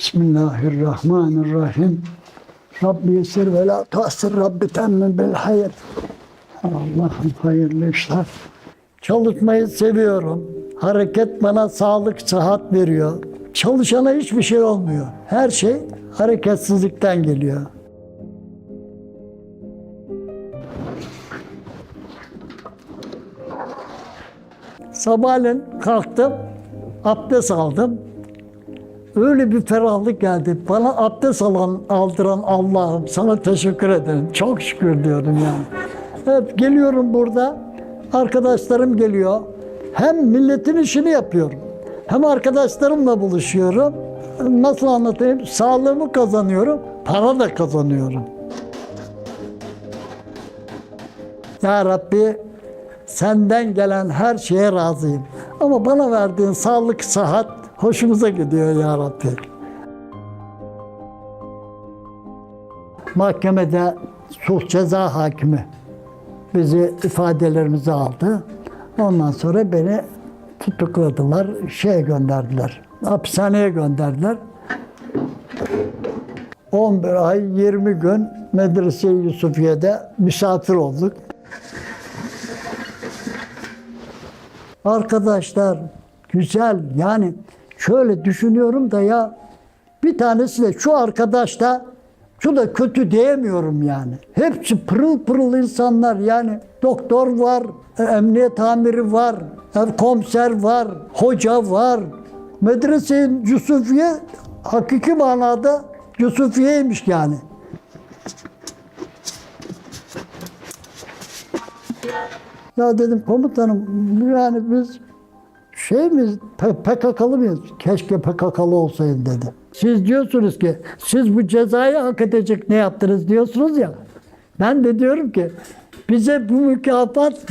Bismillahirrahmanirrahim. Rabbi yesir ve la tasir Rabbi temmin bil hayır. Allah'ım hayırlı işler. Çalışmayı seviyorum. Hareket bana sağlık, sıhhat veriyor. Çalışana hiçbir şey olmuyor. Her şey hareketsizlikten geliyor. Sabahleyin kalktım, abdest aldım. Öyle bir ferahlık geldi. Bana abdest alan, aldıran Allah'ım sana teşekkür ederim. Çok şükür diyorum yani. Evet geliyorum burada. Arkadaşlarım geliyor. Hem milletin işini yapıyorum. Hem arkadaşlarımla buluşuyorum. Nasıl anlatayım? Sağlığımı kazanıyorum. Para da kazanıyorum. Ya Rabbi senden gelen her şeye razıyım. Ama bana verdiğin sağlık, sıhhat hoşumuza gidiyor ya Rabbi. Mahkemede suç ceza hakimi bizi ifadelerimizi aldı. Ondan sonra beni tutukladılar, şeye gönderdiler. Hapishaneye gönderdiler. 11 ay 20 gün Medrese Yusufiye'de misafir olduk. Arkadaşlar güzel yani şöyle düşünüyorum da ya bir tanesi de şu arkadaş da şu da kötü diyemiyorum yani. Hepsi pırıl pırıl insanlar yani. Doktor var, e, emniyet amiri var, e, komiser var, hoca var. Medrese Yusufiye hakiki manada Yusufiye'ymiş yani. Ya dedim komutanım yani biz şey P- PKK'lı mıyız? Keşke PKK'lı olsaydı dedi. Siz diyorsunuz ki siz bu cezayı hak edecek ne yaptınız diyorsunuz ya. Ben de diyorum ki bize bu mükafat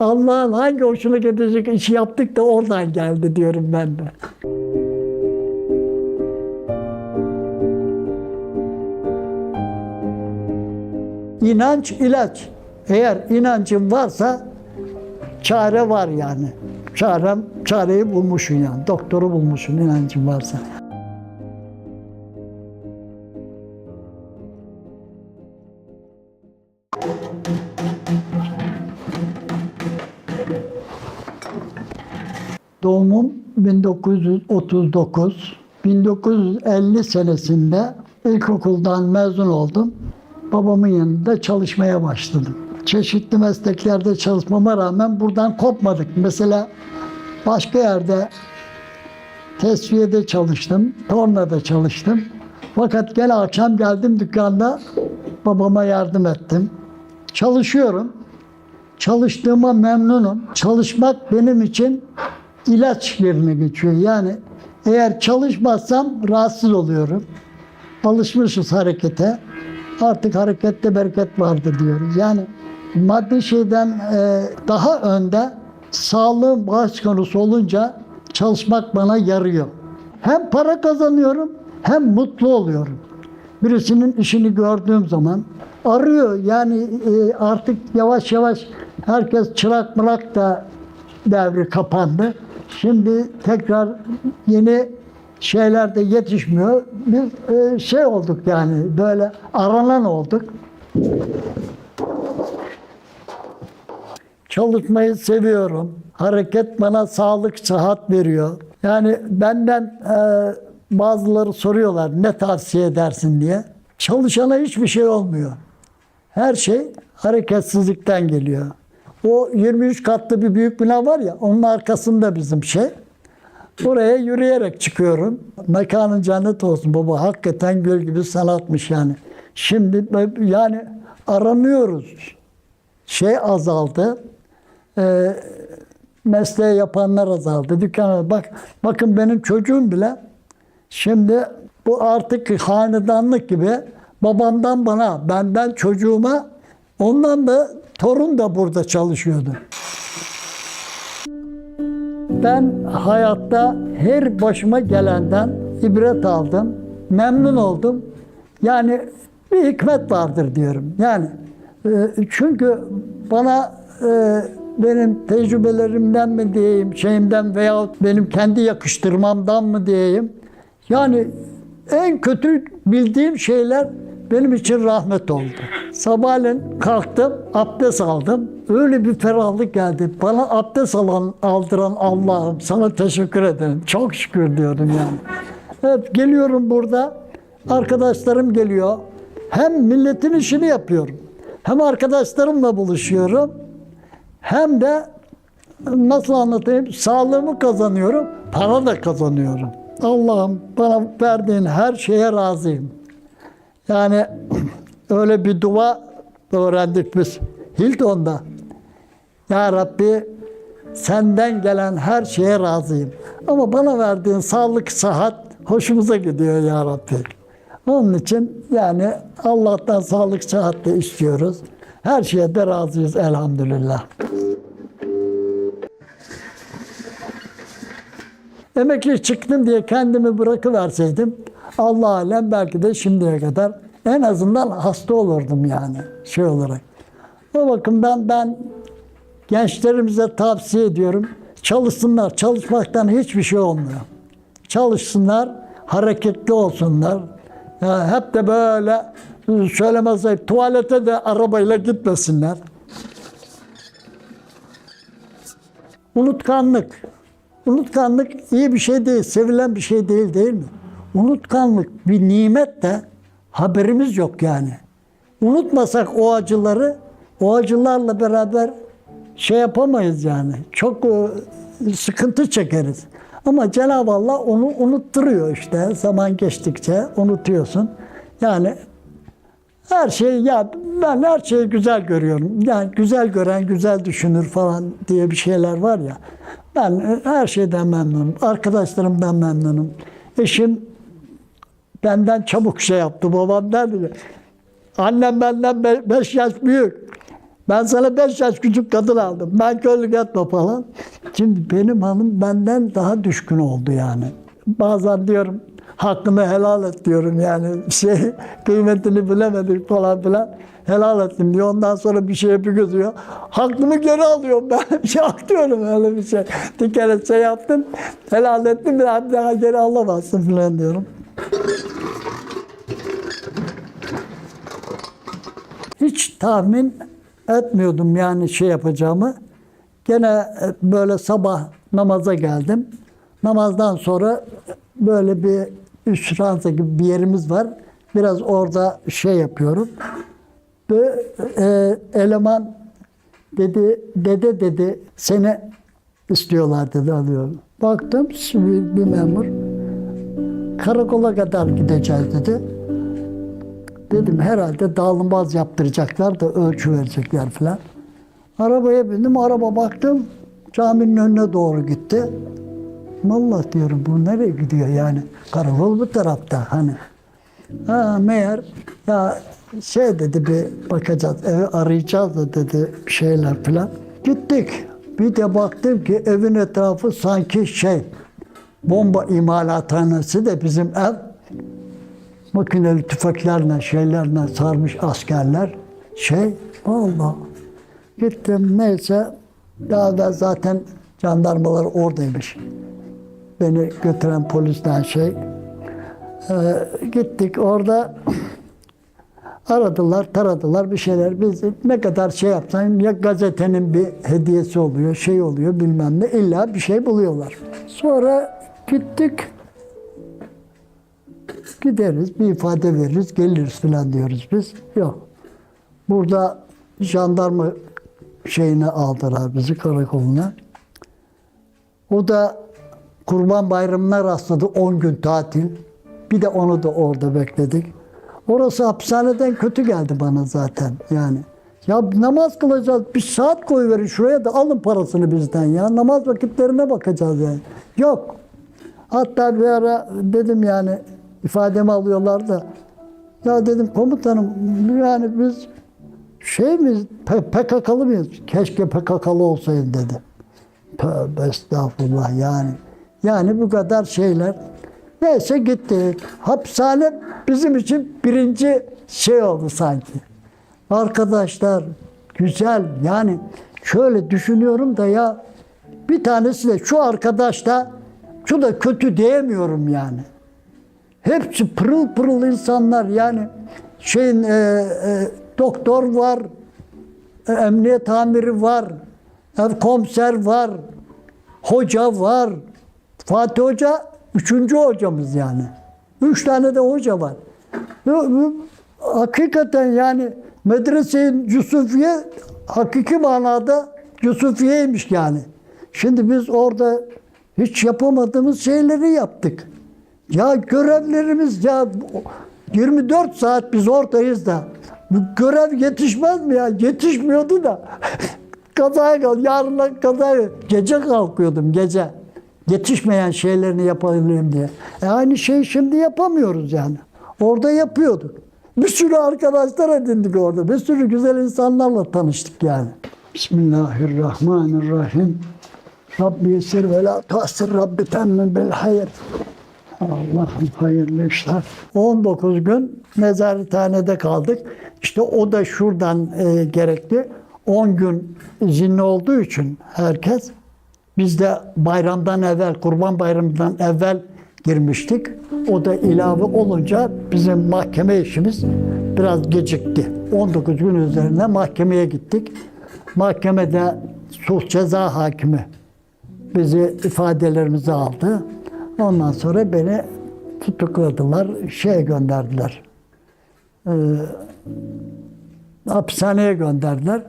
Allah'ın hangi hoşuna gidecek işi yaptık da oradan geldi diyorum ben de. İnanç ilaç. Eğer inancın varsa çare var yani. Çarem, çareyi bulmuşsun yani. Doktoru bulmuşsun inancın varsa. Doğumum 1939. 1950 senesinde ilkokuldan mezun oldum. Babamın yanında çalışmaya başladım. Çeşitli mesleklerde çalışmama rağmen buradan kopmadık. Mesela başka yerde tesviyede çalıştım, tornada çalıştım. Fakat gene akşam geldim dükkanda babama yardım ettim. Çalışıyorum. Çalıştığıma memnunum. Çalışmak benim için ilaç yerine geçiyor. Yani eğer çalışmazsam rahatsız oluyorum. Alışmışız harekete. Artık harekette bereket vardır diyoruz. Yani maddi şeyden e, daha önde sağlığım baş konusu olunca çalışmak bana yarıyor. Hem para kazanıyorum hem mutlu oluyorum. Birisinin işini gördüğüm zaman arıyor. Yani e, artık yavaş yavaş herkes çırak mırak da devri kapandı. Şimdi tekrar yeni şeyler de yetişmiyor. Biz e, şey olduk yani böyle aranan olduk. Çalışmayı seviyorum. Hareket bana sağlık, sıhhat veriyor. Yani benden e, bazıları soruyorlar ne tavsiye edersin diye. Çalışana hiçbir şey olmuyor. Her şey hareketsizlikten geliyor. O 23 katlı bir büyük bina var ya onun arkasında bizim şey. Oraya yürüyerek çıkıyorum. Mekanın cennet olsun baba. Hakikaten göl gibi sanatmış yani. Şimdi yani aranıyoruz. Şey azaldı. Ee, mesleği yapanlar azaldı. Dükkana bak bakın benim çocuğum bile şimdi bu artık hanedanlık gibi babamdan bana, benden çocuğuma ondan da torun da burada çalışıyordu. Ben hayatta her başıma gelenden ibret aldım. Memnun oldum. Yani bir hikmet vardır diyorum. Yani e, çünkü bana e, benim tecrübelerimden mi diyeyim, şeyimden veya benim kendi yakıştırmamdan mı diyeyim. Yani en kötü bildiğim şeyler benim için rahmet oldu. Sabahleyin kalktım, abdest aldım. Öyle bir ferahlık geldi. Bana abdest alan, aldıran Allah'ım sana teşekkür ederim. Çok şükür diyorum yani. Evet geliyorum burada. Arkadaşlarım geliyor. Hem milletin işini yapıyorum. Hem arkadaşlarımla buluşuyorum. Hem de nasıl anlatayım? Sağlığımı kazanıyorum, para da kazanıyorum. Allah'ım bana verdiğin her şeye razıyım. Yani öyle bir dua öğrendik biz Hilton'da. Ya Rabbi senden gelen her şeye razıyım. Ama bana verdiğin sağlık, sıhhat hoşumuza gidiyor ya Rabbi. Onun için yani Allah'tan sağlık, sıhhat de istiyoruz. Her şeye de razıyız elhamdülillah. Emekli çıktım diye kendimi bırakıverseydim Allah alem belki de şimdiye kadar en azından hasta olurdum yani şey olarak. O bakımdan ben gençlerimize tavsiye ediyorum. Çalışsınlar. Çalışmaktan hiçbir şey olmuyor. Çalışsınlar, hareketli olsunlar. Ya hep de böyle söylemez ayıp, tuvalete de arabayla gitmesinler. Unutkanlık. Unutkanlık iyi bir şey değil, sevilen bir şey değil değil mi? Unutkanlık bir nimet de haberimiz yok yani. Unutmasak o acıları, o acılarla beraber şey yapamayız yani. Çok e, sıkıntı çekeriz. Ama Cenab-ı Allah onu unutturuyor işte. Zaman geçtikçe unutuyorsun. Yani her şey ya ben her şeyi güzel görüyorum. Yani güzel gören güzel düşünür falan diye bir şeyler var ya. Ben her şeyden memnunum. Arkadaşlarımdan memnunum. Eşim benden çabuk şey yaptı. Babam derdi annem benden 5 yaş büyük. Ben sana 5 yaş küçük kadın aldım. Ben körlük etme falan. Şimdi benim hanım benden daha düşkün oldu yani. Bazen diyorum hakkını helal et diyorum yani şey kıymetini bilemedik falan filan. Helal ettim diyor. Ondan sonra bir şey yapıyor diyor. Hakkımı geri alıyorum ben. Bir şey diyorum öyle bir şey. Bir kere şey yaptım. Helal ettim. Bir daha, bir daha geri alamazsın filan diyorum. Hiç tahmin etmiyordum yani şey yapacağımı. Gene e, böyle sabah namaza geldim. Namazdan sonra böyle bir üst ranza gibi bir yerimiz var. Biraz orada şey yapıyorum. Ve e, eleman dedi, dede dedi seni istiyorlar dedi alıyorum. Baktım bir, bir memur. Karakola kadar gideceğiz dedi. Dedim herhalde dağılmaz yaptıracaklar da ölçü verecekler falan. Arabaya bindim, araba baktım caminin önüne doğru gitti. Vallahi diyorum bu nereye gidiyor yani? Karakol bu tarafta hani. Ha meğer ya şey dedi bir bakacağız, evi arayacağız da dedi şeyler falan. Gittik. Bir de baktım ki evin etrafı sanki şey bomba imalathanesi de bizim ev makineli tüfeklerle şeylerle sarmış askerler. Şey vallahi gittim neyse daha da zaten jandarmalar oradaymış. Beni götüren polisten şey. Ee, gittik orada aradılar, taradılar bir şeyler. Biz ne kadar şey yapsan ya gazetenin bir hediyesi oluyor, şey oluyor bilmem ne. illa bir şey buluyorlar. Sonra gittik. Gideriz, bir ifade veririz, geliriz falan diyoruz biz. Yok. Burada jandarma şeyine aldılar bizi karakoluna. O da Kurban Bayramı'na rastladı 10 gün tatil. Bir de onu da orada bekledik. Orası hapishaneden kötü geldi bana zaten yani. Ya namaz kılacağız. Bir saat koyuverin şuraya da alın parasını bizden ya. Namaz vakitlerine bakacağız yani. Yok. Hatta bir ara dedim yani ifademi alıyorlar da ya dedim komutanım yani biz şey miyiz PKK'lı mıyız? Keşke PKK'lı olsaydı dedi. Tövbe estağfurullah yani. Yani bu kadar şeyler. Neyse gittik. Hapishane bizim için birinci şey oldu sanki. Arkadaşlar güzel yani şöyle düşünüyorum da ya bir tanesi de şu arkadaş da şu da kötü diyemiyorum yani. Hepsi pırıl pırıl insanlar yani şeyin e, e, doktor var, e, emniyet amiri var, e, komiser var, hoca var. Fatih Hoca üçüncü hocamız yani. Üç tane de hoca var. Hakikaten yani medrese-i Yusufiye hakiki manada Yusufiye'ymiş yani. Şimdi biz orada hiç yapamadığımız şeyleri yaptık. Ya görevlerimiz ya 24 saat biz oradayız da bu görev yetişmez mi ya? Yetişmiyordu da. kazaya kal, yarına kazaya gece kalkıyordum gece. Yetişmeyen şeylerini yapabileyim diye. E aynı şeyi şimdi yapamıyoruz yani. Orada yapıyorduk. Bir sürü arkadaşlar edindik orada. Bir sürü güzel insanlarla tanıştık yani. Bismillahirrahmanirrahim. Rabbi yesir ve la tuassir Rabbi temmin bil hayır. Allah'ım hayırlı işler. 19 gün nezarethanede kaldık. İşte o da şuradan e, gerekli. 10 gün izinli olduğu için herkes biz de bayramdan evvel, kurban bayramından evvel girmiştik. O da ilave olunca bizim mahkeme işimiz biraz gecikti. 19 gün üzerine mahkemeye gittik. Mahkemede sulh ceza hakimi bizi ifadelerimizi aldı. Ondan sonra beni tutukladılar, şeye gönderdiler. Ee, hapishaneye gönderdiler.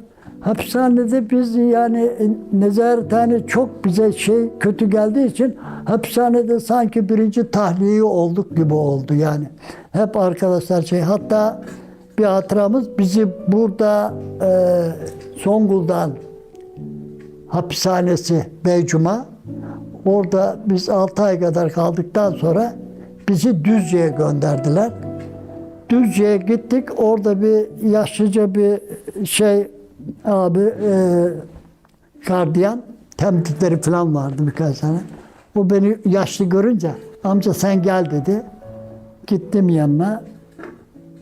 Hapishanede biz yani e, nezarethane çok bize şey kötü geldiği için hapishanede sanki birinci tahliye olduk gibi oldu yani. Hep arkadaşlar şey hatta bir hatıramız bizi burada e, Zonguldak hapishanesi Beycuma. Orada biz 6 ay kadar kaldıktan sonra bizi Düzce'ye gönderdiler. Düzce'ye gittik. Orada bir yaşlıca bir şey abi e, gardiyan temditleri falan vardı birkaç tane. O beni yaşlı görünce amca sen gel dedi. Gittim yanına.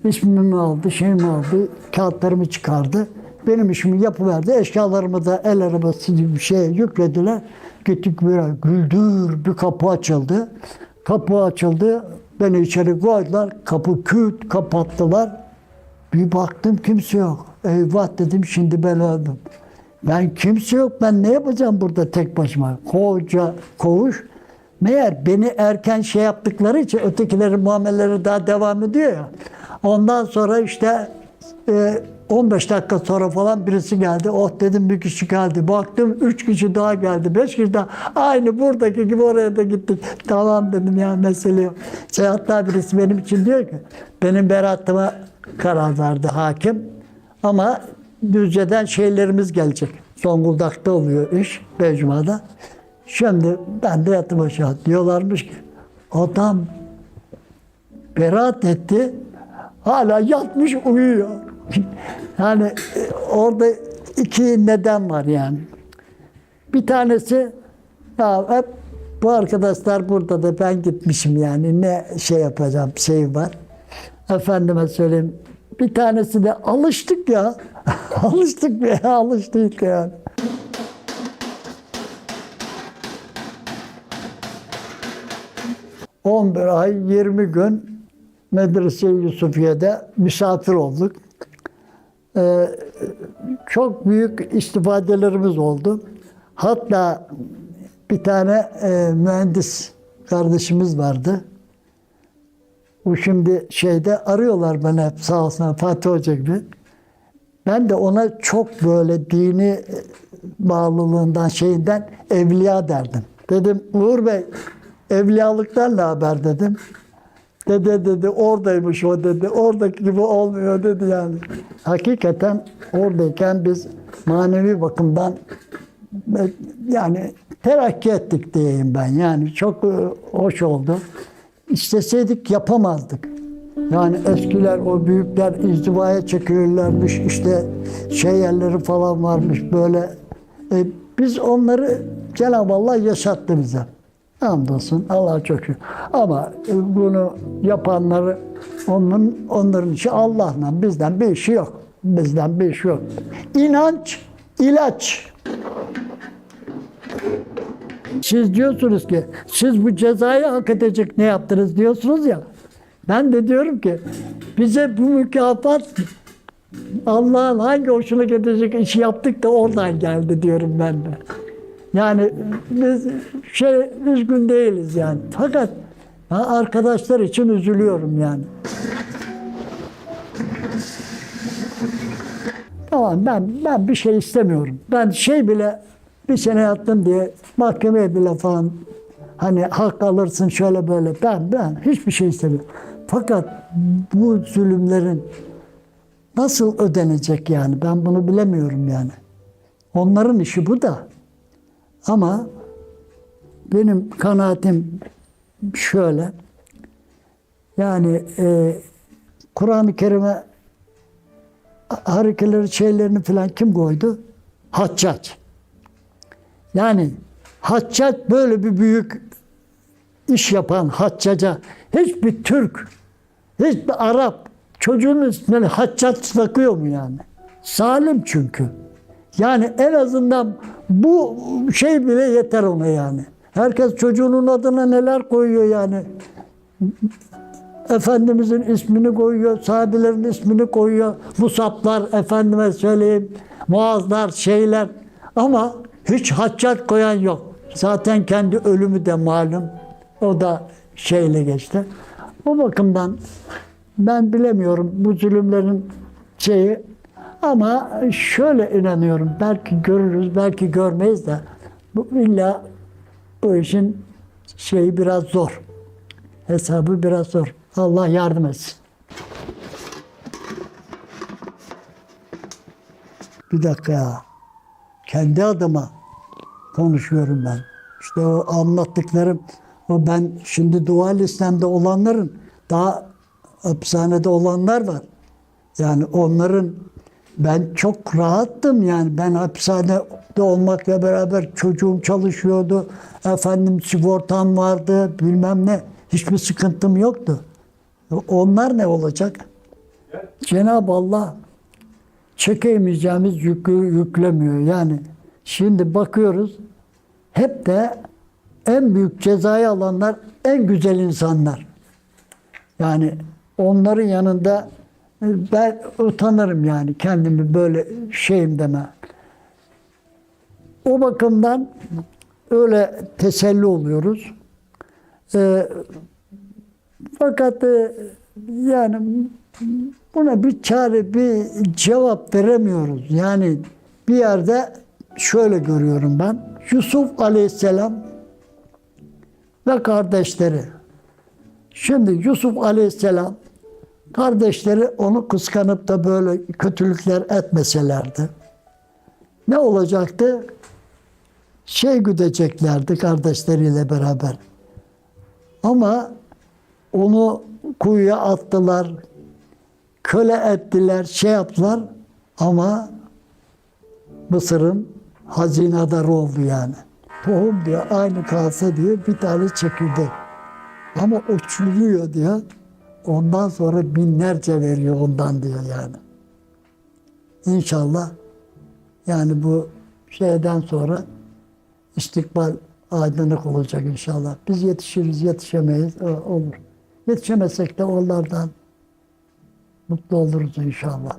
İsmimi aldı, şeyimi aldı, kağıtlarımı çıkardı. Benim işimi yapıverdi. Eşyalarımı da el arabası gibi bir şeye yüklediler. Gittik böyle güldür bir kapı açıldı. Kapı açıldı. Beni içeri koydular. Kapı küt kapattılar. Bir baktım kimse yok. Eyvah dedim şimdi ben öldüm. Ben kimse yok. Ben ne yapacağım burada tek başıma? Koca koğuş. Meğer beni erken şey yaptıkları için ötekilerin muameleleri daha devam ediyor ya. Ondan sonra işte e, 15 dakika sonra falan birisi geldi. Oh dedim bir kişi geldi. Baktım 3 kişi daha geldi. 5 kişi daha. Aynı buradaki gibi oraya da gittik. Tamam dedim ya mesele yok. Şey, hatta birisi benim için diyor ki benim beratıma karar verdi hakim. Ama Düzce'den şeylerimiz gelecek. Zonguldak'ta oluyor iş. Beycuma'da. Şimdi ben de yattım aşağı. Diyorlarmış ki adam beraat etti. Hala yatmış uyuyor. yani e, orada iki neden var yani. Bir tanesi ya hep bu arkadaşlar burada da ben gitmişim yani ne şey yapacağım şey var. Efendime söyleyeyim. Bir tanesi de alıştık ya. alıştık ya alıştık yani. ...11 ay 20 gün Medrese Yusufiye'de misafir olduk. Ee, çok büyük istifadelerimiz oldu. Hatta bir tane e, mühendis kardeşimiz vardı. Bu şimdi şeyde arıyorlar beni hep sağ olsun Fatih Hoca gibi. Ben de ona çok böyle dini e, bağlılığından şeyinden evliya derdim. Dedim Uğur Bey evliyalıktan ne haber dedim. Dede dedi oradaymış o dedi. Oradaki gibi olmuyor dedi yani. Hakikaten oradayken biz manevi bakımdan e, yani terakki ettik diyeyim ben. Yani çok e, hoş oldu. İsteseydik yapamazdık. Yani eskiler o büyükler izdivaya çekilirlermiş işte şey yerleri falan varmış böyle. E, biz onları Cenab-ı Allah yaşattı bize. Hamdolsun Allah çok şükür. Ama e, bunu yapanları onun onların işi Allah'la bizden bir işi yok. Bizden bir işi yok. İnanç ilaç. Siz diyorsunuz ki siz bu cezayı hak edecek ne yaptınız diyorsunuz ya. Ben de diyorum ki bize bu mükafat Allah'ın hangi hoşuna gidecek işi yaptık da oradan geldi diyorum ben de. Yani biz şey üzgün değiliz yani. Fakat arkadaşlar için üzülüyorum yani. Tamam ben ben bir şey istemiyorum. Ben şey bile bir sene yattım diye mahkemeye bile falan hani hak alırsın şöyle böyle. Ben ben hiçbir şey istemiyorum. Fakat bu zulümlerin nasıl ödenecek yani ben bunu bilemiyorum yani. Onların işi bu da. Ama benim kanaatim şöyle. Yani e, Kur'an-ı Kerim'e harekeleri şeylerini falan kim koydu? Haccac. Yani Haccac böyle bir büyük iş yapan Haccaca hiçbir Türk, hiçbir Arap çocuğun üstüne Haccac takıyor mu yani? Zalim çünkü. Yani en azından bu şey bile yeter ona yani. Herkes çocuğunun adına neler koyuyor yani. Efendimizin ismini koyuyor, sahabelerin ismini koyuyor. Musaplar, efendime söyleyeyim, muazlar, şeyler. Ama hiç haccat koyan yok. Zaten kendi ölümü de malum. O da şeyle geçti. O bakımdan ben bilemiyorum bu zulümlerin şeyi ama şöyle inanıyorum. Belki görürüz, belki görmeyiz de bu illa bu işin şeyi biraz zor. Hesabı biraz zor. Allah yardım etsin. Bir dakika ya. Kendi adıma konuşuyorum ben. İşte o anlattıklarım, o ben şimdi dua listemde olanların daha hapishanede olanlar var. Yani onların ben çok rahattım yani ben hapishanede olmakla beraber çocuğum çalışıyordu. Efendim sigortam vardı bilmem ne. Hiçbir sıkıntım yoktu. Onlar ne olacak? Cenab-ı Allah çekemeyeceğimiz yükü yüklemiyor. Yani şimdi bakıyoruz hep de en büyük cezayı alanlar en güzel insanlar. Yani onların yanında ben utanırım yani kendimi böyle şeyim deme. O bakımdan öyle teselli oluyoruz. Ee, fakat e, yani buna bir çare, bir cevap veremiyoruz. Yani bir yerde şöyle görüyorum ben. Yusuf Aleyhisselam ve kardeşleri. Şimdi Yusuf Aleyhisselam kardeşleri onu kıskanıp da böyle kötülükler etmeselerdi. Ne olacaktı? Şey güdeceklerdi kardeşleriyle beraber. Ama onu kuyuya attılar, köle ettiler, şey yaptılar ama Mısır'ın hazinedarı oldu yani. Tohum diyor aynı kalsa diyor bir tane çekirdek. Ama o çürüyor diyor. Ondan sonra binlerce veriyor ondan diyor yani. İnşallah yani bu şeyden sonra istikbal aydınlık olacak inşallah. Biz yetişiriz, yetişemeyiz, o- olur. Yetişemezsek de onlardan mutlu oluruz inşallah.